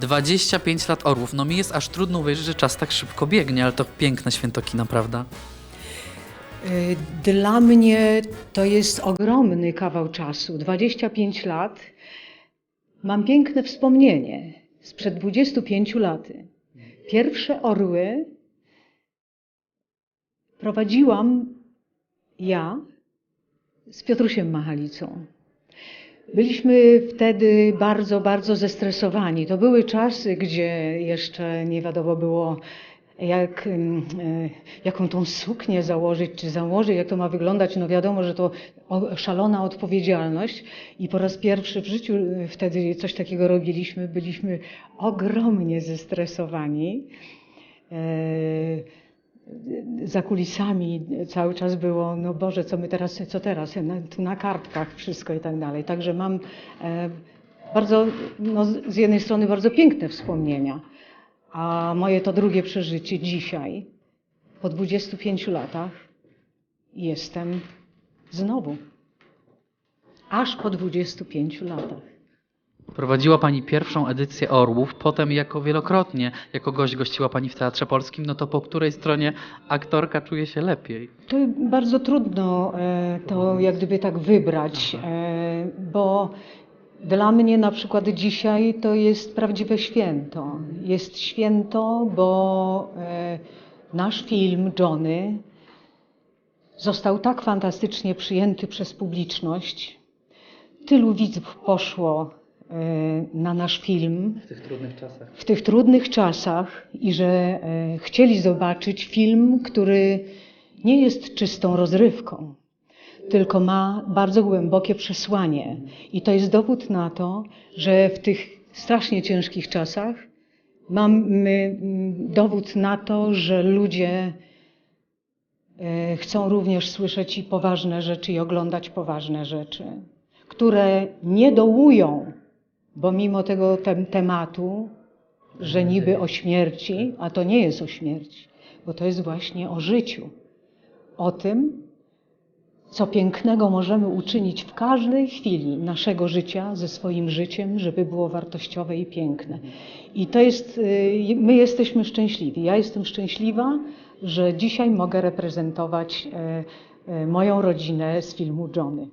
25 lat Orłów. No mi jest aż trudno uwierzyć, że czas tak szybko biegnie, ale to piękne święto kina, prawda? Y, Dla mnie to jest ogromny kawał czasu. 25 lat. Mam piękne wspomnienie sprzed 25 laty. Pierwsze orły prowadziłam ja z Piotrusiem Machalicą. Byliśmy wtedy bardzo, bardzo zestresowani. To były czasy, gdzie jeszcze nie wiadomo było, jak, e, jaką tą suknię założyć, czy założyć, jak to ma wyglądać. No wiadomo, że to szalona odpowiedzialność i po raz pierwszy w życiu y, wtedy coś takiego robiliśmy. Byliśmy ogromnie zestresowani. Za kulisami cały czas było, no Boże, co my teraz, co teraz, tu na kartkach wszystko i tak dalej. Także mam e, bardzo, no, z jednej strony bardzo piękne wspomnienia, a moje to drugie przeżycie dzisiaj, po 25 latach, jestem znowu. Aż po 25 latach. Prowadziła Pani pierwszą edycję Orłów, potem jako wielokrotnie, jako gość gościła Pani w Teatrze Polskim, no to po której stronie aktorka czuje się lepiej? To bardzo trudno e, to jak gdyby tak wybrać, e, bo dla mnie na przykład dzisiaj to jest prawdziwe święto. Jest święto, bo e, nasz film Johnny został tak fantastycznie przyjęty przez publiczność. Tylu widzów poszło na nasz film W tych trudnych czasach. w tych trudnych czasach i że e, chcieli zobaczyć film, który nie jest czystą rozrywką, tylko ma bardzo głębokie przesłanie. I to jest dowód na to, że w tych strasznie ciężkich czasach mamy mm, dowód na to, że ludzie e, chcą również słyszeć i poważne rzeczy i oglądać poważne rzeczy, które nie dołują, bo mimo tego tem tematu, że niby o śmierci, a to nie jest o śmierci, bo to jest właśnie o życiu. O tym, co pięknego możemy uczynić w każdej chwili naszego życia ze swoim życiem, żeby było wartościowe i piękne. I to jest, y, my jesteśmy szczęśliwi. Ja jestem szczęśliwa, że dzisiaj mogę reprezentować e, e, moją rodzinę z filmu Johnny.